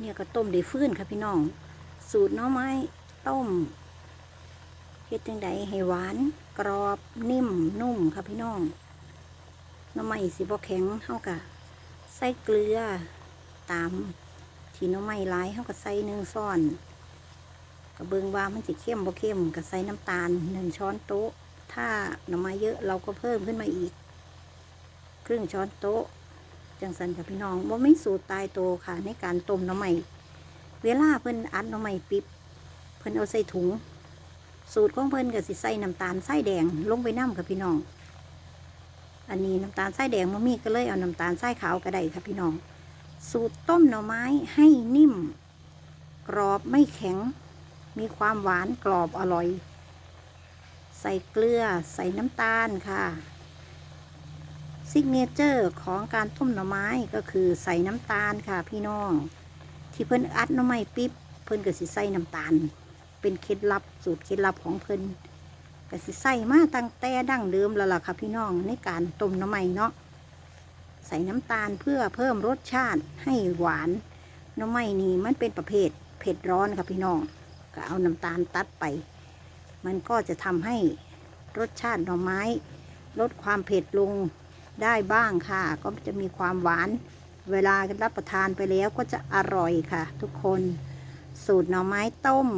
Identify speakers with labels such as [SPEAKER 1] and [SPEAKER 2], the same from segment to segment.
[SPEAKER 1] เนี่ยก็ต้มได้ฟื้นค่ะพี่น้อง สูตรน้อไม้ต้มเฮ็ดจังใดให้หวาน กรอบนิ่มนุ่มค่ะพี่น้องน้อไม้สิบ่แข็งเฮากะใส่เกลือตามที่น้อไม้หลายเฮาก็ใส่หนึ่งซ้อนก็เบิ่งว่ามันสิเข้มบ่เข้มก็ใส่น้ำตาลหนึ่งช้อนโต๊ะ ถ้าน่อไม้เยอะเราก็เพิ่มขึ้นมาอีก ครึ่งช้อนโต๊ะ จังสันกับพี่น้องว่าไม่สูตรตายโตค่ะ ในการต้มน้ำใหม่เวลาเพิ่นอัดน้ำใหม่ปิบเพิ่นเอาใส่ถุง สูตรของเพิ่นก็สิใส่น้ำตาลทรายแดงลงไปน้ำค่ะพี่น้อง อันนี้น้ำตาลทรายแดงมันมีก็เลยเอาน้ำตาลทรายขาวก็ได้ค่ะพี่น้อง สูตรต้มหน่อไม้ให้นิ่ม กรอบไม่แข็ง มีความหวานกรอบอร่อย ใส่เกลือใส่น้ำตาลค่ะ ซิกเนเจอร์ของการต้มหน่อไม้ก็คือใส่น้ำตาลค่ะพี่น้อง ที่เพิ่นอัดหน่อไม้ปิ๊บเพิ่นก็สิใส่น้ำตาล เป็นเคล็ดลับสูตรเคล็ดลับของเพิ่นก็สิใส่มาตั้งแต่ดั้งเดิมแล้วล่ะค่ะพี่น้องในการต้มหน่อไม้เนาะใส่น้ำตาลเพื่อเพิ่มรสชาติให้หวานหน่อไม้นี่มันเป็นประเภทเผ็ดร้อนค่ะพี่น้อง ก็เอาน้ำตาลตัดไป มันก็จะทำให้รสชาติหน่อไม้ ลดความเผ็ดลง ได้บ้างค่ะ ก็จะมีความหวาน เวลารับประทานไปแล้วก็จะอร่อยค่ะ ทุกคนสูตรหน่อไม้ต้ม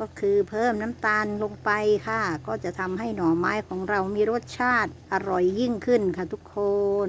[SPEAKER 1] ก็คือเพิ่มน้ำตาลลงไปค่ะ ก็จะทำให้หน่อไม้ของเรามีรสชาติอร่อยยิ่งขึ้นค่ะทุกคน